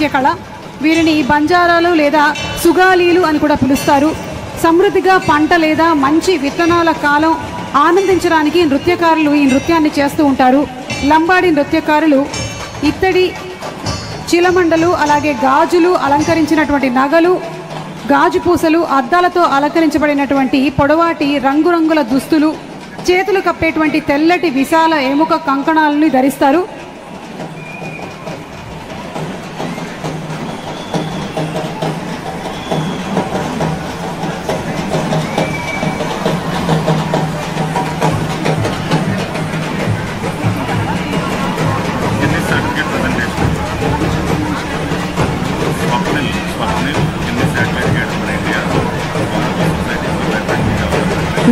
నృత్య కళ వీరిని బంజారాలు లేదా సుగాలీలు అని కూడా పిలుస్తారు. సమృద్ధిగా పంట లేదా మంచి విత్తనాల కాలం ఆనందించడానికి నృత్యకారులు ఈ నృత్యాన్ని చేస్తూ ఉంటారు. లంబాడి నృత్యకారులు ఇత్తడి చిలమండలు అలాగే గాజులు అలంకరించినటువంటి నగలు గాజు పూసలు అద్దాలతో అలంకరించబడినటువంటి పొడవాటి రంగురంగుల దుస్తులు చేతులు కప్పేటువంటి తెల్లటి విశాల ఎముక కంకణాలను ధరిస్తారు.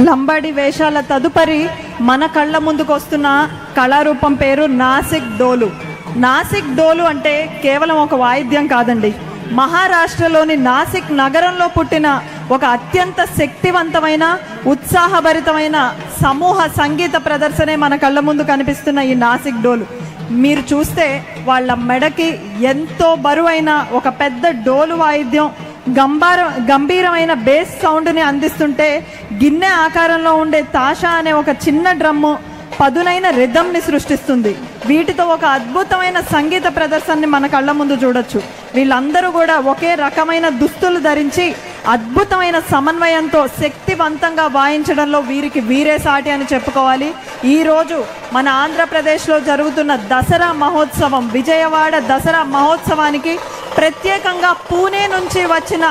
లంబాడి వేషాల తదుపరి మన కళ్ళ ముందుకు వస్తున్న కళారూపం పేరు నాసిక్ డోలు. నాసిక్ డోలు అంటే కేవలం ఒక వాయిద్యం కాదండి. మహారాష్ట్రలోని నాసిక్ నగరంలో పుట్టిన ఒక అత్యంత శక్తివంతమైన ఉత్సాహభరితమైన సమూహ సంగీత ప్రదర్శనే మన కళ్ళ ముందు కనిపిస్తున్న ఈ నాసిక్ డోలు. మీరు చూస్తే వాళ్ళ మెడకి ఎంతో బరువైన ఒక పెద్ద డోలు వాయిద్యం గంభార గంభీరమైన బేస్ సౌండ్ని అందిస్తుంటే గిన్నె ఆకారంలో ఉండే తాషా అనే ఒక చిన్న డ్రమ్ము పదునైన రిధంని సృష్టిస్తుంది. వీటితో ఒక అద్భుతమైన సంగీత ప్రదర్శనని మన కళ్ళ ముందు చూడొచ్చు. వీళ్ళందరూ కూడా ఒకే రకమైన దుస్తులు ధరించి అద్భుతమైన సమన్వయంతో శక్తివంతంగా వాయించడంలో వీరికి వీరే సాటి అని చెప్పుకోవాలి. ఈ రోజు మన ఆంధ్రప్రదేశ్లో జరుగుతున్న దసరా మహోత్సవం విజయవాడ దసరా మహోత్సవానికి ప్రత్యేకంగా పూణే నుంచి వచ్చిన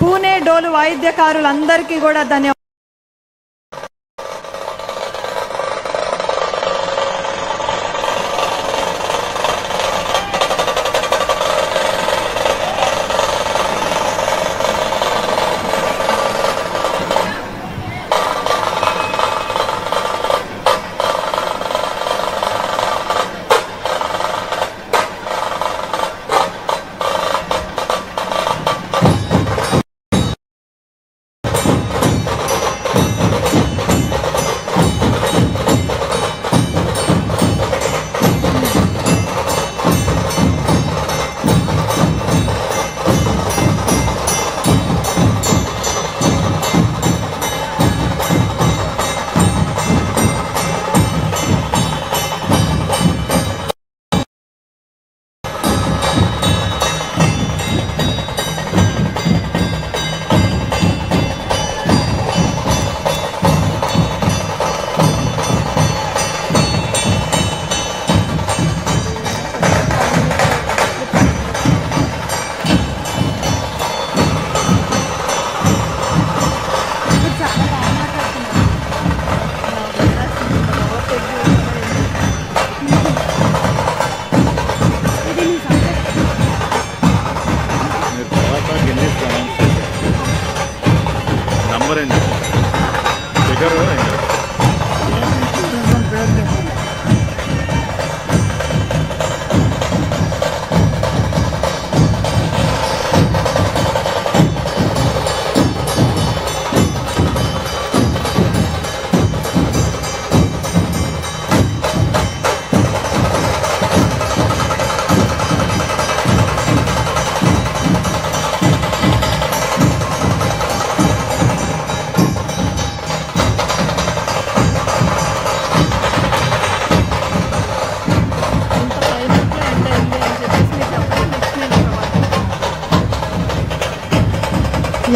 పూణే డోలు వాయిద్యకారులందరికీ కూడా ధన్యవాదాలు.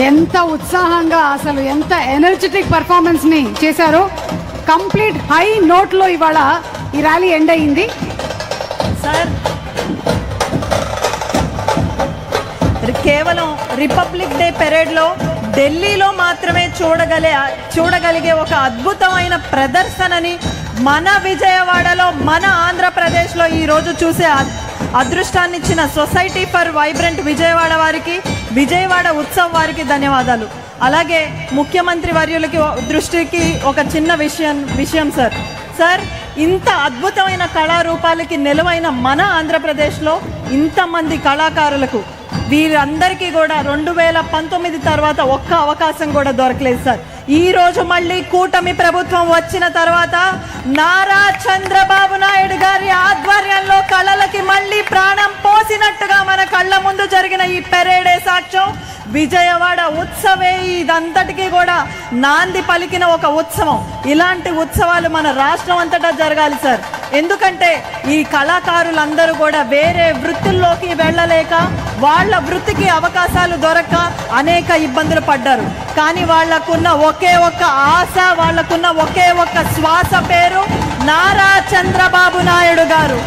ఎంత ఉత్సాహంగా అసలు ఎంత ఎనర్జెటిక్ పర్ఫార్మెన్స్ని చేశారో. కంప్లీట్ హై నోట్లో ఇవాళ ఈ ర్యాలీ ఎండ్ అయింది. సార్ కేవలం రిపబ్లిక్ డే పెరేడ్లో ఢిల్లీలో మాత్రమే చూడగలే చూడగలిగే ఒక అద్భుతమైన ప్రదర్శనని మన విజయవాడలో మన ఆంధ్రప్రదేశ్లో ఈరోజు చూసే అదృష్టాన్ని ఇచ్చిన సొసైటీ ఫర్ వైబ్రెంట్ విజయవాడ వారికి విజయవాడ ఉత్సవ్ వారికి ధన్యవాదాలు. అలాగే ముఖ్యమంత్రి వర్యులకి దృష్టికి ఒక చిన్న విషయం విషయం సార్. సార్ ఇంత అద్భుతమైన కళారూపాలకి నిలువైన మన ఆంధ్రప్రదేశ్లో ఇంతమంది కళాకారులకు వీరందరికీ కూడా రెండు వేల పంతొమ్మిది తర్వాత ఒక్క అవకాశం కూడా దొరకలేదు సార్. ఈ రోజు మళ్ళీ కూటమి ప్రభుత్వం వచ్చిన తర్వాత నారా చంద్రబాబు నాయుడు గారి ఆధ్వర్యంలో కళలకి మళ్ళీ ప్రాణం పోసినట్టుగా మన కళ్ళ ముందు జరిగిన ఈ పెరేడే సాక్ష్యం. విజయవాడ ఉత్సవే ఇదంతటికీ కూడా నాంది పలికిన ఒక ఉత్సవం. ఇలాంటి ఉత్సవాలు మన రాష్ట్రం అంతటా జరగాలి సార్. ఎందుకంటే ఈ కళాకారులందరూ కూడా వేరే వృత్తుల్లోకి వెళ్ళలేక వాళ్ళ వృత్తికి అవకాశాలు దొరక్క అనేక ఇబ్బందులు పడ్డారు. కానీ వాళ్ళకున్న ఒకే ఒక్క ఆశ వాళ్ళకున్న ఒకే ఒక్క శ్వాస పేరు నారా చంద్రబాబు నాయుడు గారు.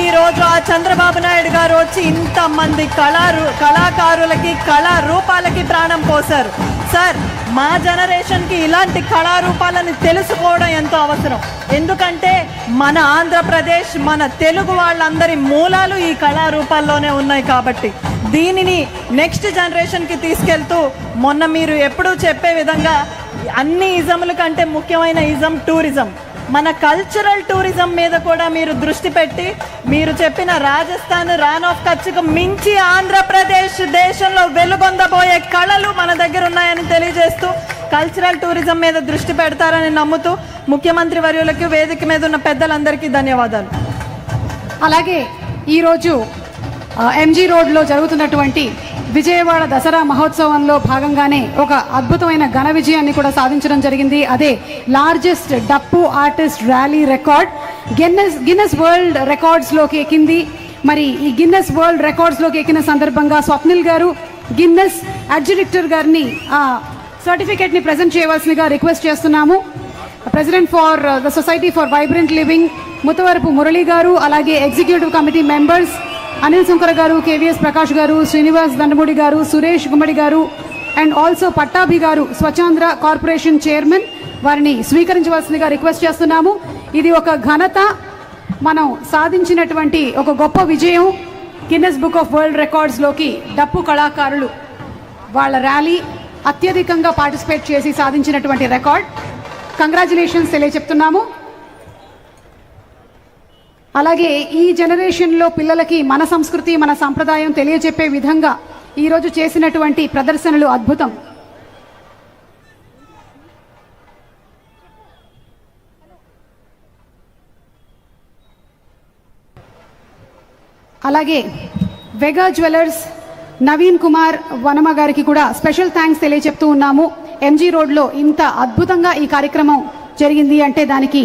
ఈ రోజు ఆ చంద్రబాబు నాయుడు గారు వచ్చి ఇంతమంది కళారు కళాకారులకి కళా రూపాలకి ప్రాణం పోశారు. సార్ మా జనరేషన్కి ఇలాంటి కళారూపాలను తెలుసుకోవడం ఎంతో అవసరం. ఎందుకంటే మన ఆంధ్రప్రదేశ్ మన తెలుగు వాళ్ళందరి మూలాలు ఈ కళారూపాల్లోనే ఉన్నాయి కాబట్టి. దీనిని నెక్స్ట్ జనరేషన్కి తీసుకెళ్తూ మొన్న మీరు ఎప్పుడూ చెప్పే విధంగా అన్ని ఇజముల కంటే ముఖ్యమైన ఇజం టూరిజం. మన కల్చరల్ టూరిజం మీద కూడా మీరు దృష్టి పెట్టి మీరు చెప్పిన రాజస్థాన్ రాన్ ఆఫ్ కచ్కు మించి ఆంధ్రప్రదేశ్ దేశంలో వెలుగొందబోయే కళలు మన దగ్గర ఉన్నాయని తెలియజేస్తూ కల్చరల్ టూరిజం మీద దృష్టి పెడతారని నమ్ముతూ ముఖ్యమంత్రి వర్యులకి వేదిక మీద ఉన్న పెద్దలందరికీ ధన్యవాదాలు. అలాగే ఈరోజు ఎంజీ రోడ్లో జరుగుతున్నటువంటి విజయవాడ దసరా మహోత్సవంలో భాగంగానే ఒక అద్భుతమైన ఘన విజయాన్ని కూడా సాధించడం జరిగింది. అదే లార్జెస్ట్ డప్పు artist rally record Guinness Guinness world రికార్డ్స్లోకి ఎక్కింది. మరి ఈ గిన్నెస్ వరల్డ్ రికార్డ్స్లోకి ఎక్కిన సందర్భంగా స్వప్నిల్ గారు గిన్నెస్ అడ్జిడిక్టర్ గారిని ఆ సర్టిఫికేట్ని ప్రజెంట్ చేయవలసిందిగా రిక్వెస్ట్ చేస్తున్నాము. President for the Society for Vibrant Living Muthavarapu Murali garu అలాగే executive committee members Anil Shankar garu KVS Prakash గారు శ్రీనివాస్ దండముడి గారు సురేష్ గుమ్మడి గారు అండ్ ఆల్సో పట్టాభి గారు స్వచ్ఛాంధ్ర కార్పొరేషన్ చైర్మన్ వారిని స్వీకరించవలసిందిగా రిక్వెస్ట్ చేస్తున్నాము. ఇది ఒక ఘనత. మనం సాధించినటువంటి ఒక గొప్ప విజయం. గిన్నెస్ బుక్ ఆఫ్ వరల్డ్ రికార్డ్స్లోకి డప్పు కళాకారులు వాళ్ళ ర్యాలీ అత్యధికంగా పార్టిసిపేట్ చేసి సాధించినటువంటి రికార్డ్. కంగ్రాచులేషన్స్ తెలియచెప్తున్నాము. అలాగే ఈ జనరేషన్లో పిల్లలకి మన సంస్కృతి మన సంప్రదాయం తెలియజెప్పే విధంగా ఈరోజు చేసినటువంటి ప్రదర్శనలు అద్భుతం. అలాగే వెగా జ్యువెలర్స్ నవీన్ కుమార్ వనమ గారికి కూడా స్పెషల్ థ్యాంక్స్ తెలియచెప్తూ ఉన్నాము. ఎంజీ రోడ్లో ఇంత అద్భుతంగా ఈ కార్యక్రమం జరిగింది అంటే దానికి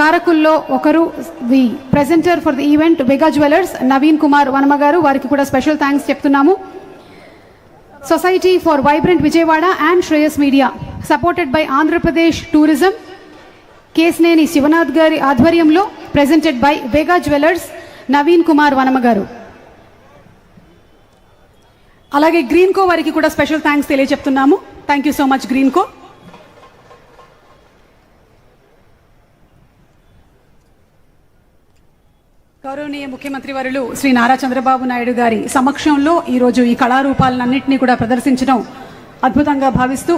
కారకుల్లో ఒకరు the presenter for the event Mega Jewellers Naveen Kumar Vanama garu. వారికి కూడా స్పెషల్ థ్యాంక్స్ చెప్తున్నాము. Society for Vibrant Vijayawada and Shreyas media supported by Andhra Pradesh tourism Kesineni Sivanath గారి ఆధ్వర్యంలో presented by Vega Jewellers Naveen Kumar Vanama garu. అలాగే green కో వారికి కూడా special thanks తెలియజెప్తున్నాము thank you so much Green Co గౌరవనీయ ముఖ్యమంత్రి వారులు శ్రీ నారా చంద్రబాబు నాయుడు గారి సమక్షంలో ఈరోజు ఈ కళారూపాలన్నింటినీ కూడా ప్రదర్శించడం అద్భుతంగా భావిస్తూ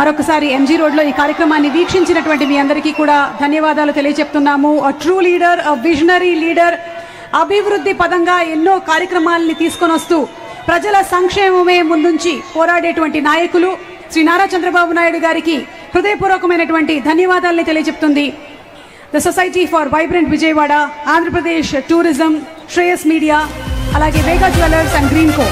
మరొకసారి ఎంజీ రోడ్లో ఈ కార్యక్రమాన్ని వీక్షించినటువంటి మీ అందరికీ కూడా ధన్యవాదాలు తెలియజెప్తున్నాము. A true leader a visionary leader అభివృద్ధి పదంగా ఎన్నో కార్యక్రమాలని తీసుకొని వస్తూ ప్రజల సంక్షేమమే ముందుంచి పోరాడేటువంటి నాయకులు శ్రీ నారా చంద్రబాబు నాయుడు గారికి హృదయపూర్వకమైనటువంటి ధన్యవాదాలని తెలియజెప్తుంది. The Society for Vibrant Vijayawada Andhra Pradesh tourism Shreyas media అలాగే Vega Jewellers and Green Co